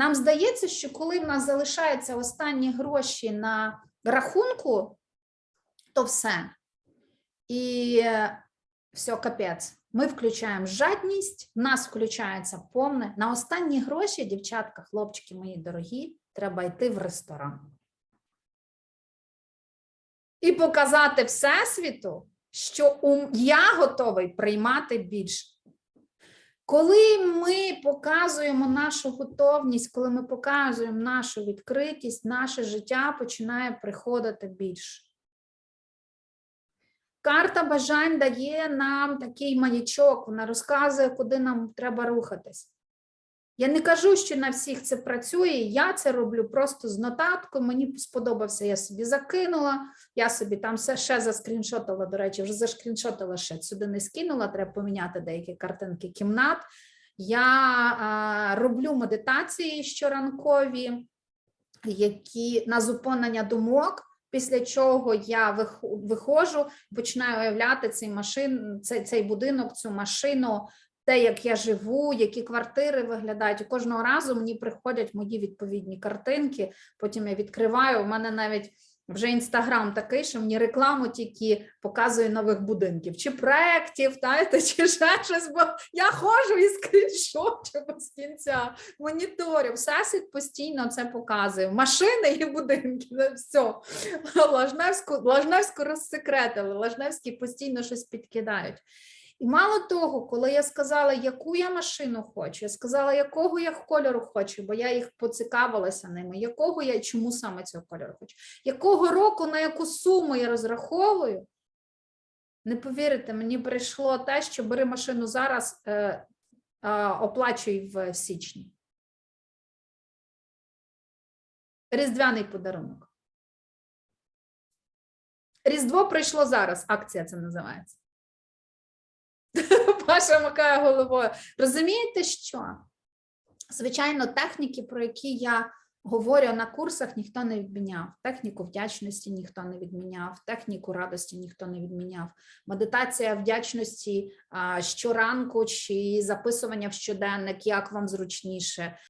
Нам здається, що коли в нас залишаються останні гроші на рахунку, то все. І е, все, капець. Ми включаємо жадність, в нас включається повне. На останні гроші, дівчатка, хлопчики мої дорогі, треба йти в ресторан. І показати Всесвіту, що я готовий приймати більше. Коли ми показуємо нашу готовність, коли ми показуємо нашу відкритість, наше життя починає приходити більше. Карта бажань дає нам такий маячок, вона розказує, куди нам треба рухатись. Я не кажу, що на всіх це працює, я це роблю просто з нотаткою. Мені сподобався, я собі закинула, я собі там все ще заскріншотила, до речі, вже заскріншотила ще сюди не скинула, треба поміняти деякі картинки кімнат. Я роблю медитації щоранкові, які на зупинення думок. Після чого я вих- виходжу, починаю уявляти цей машин, цей, цей будинок, цю машину, те, як я живу, які квартири виглядають. І кожного разу мені приходять мої відповідні картинки. Потім я відкриваю. У мене навіть вже інстаграм такий, що мені рекламу тільки показує нових будинків, чи проєктів, знаєте, чи ще щось, бо я ходжу і скріншочу без кінця моніторю. Всесвіт постійно це показує. Машини і будинки. це Все. Лажневську, Лажневську розсекретили, Лажневські постійно щось підкидають. І мало того, коли я сказала, яку я машину хочу, я сказала, якого я кольору хочу, бо я їх поцікавилася ними, якого я чому саме цього кольору хочу, якого року на яку суму я розраховую. Не повірите, мені прийшло те, що бери машину зараз, е, е, оплачуй в січні. Різдвяний подарунок. Різдво прийшло зараз. Акція це називається. Паша макає головою. Розумієте, що? Звичайно, техніки, про які я говорю на курсах, ніхто не відміняв. Техніку вдячності ніхто не відміняв, техніку радості ніхто не відміняв. Медитація вдячності а, щоранку чи записування в щоденник, як вам зручніше.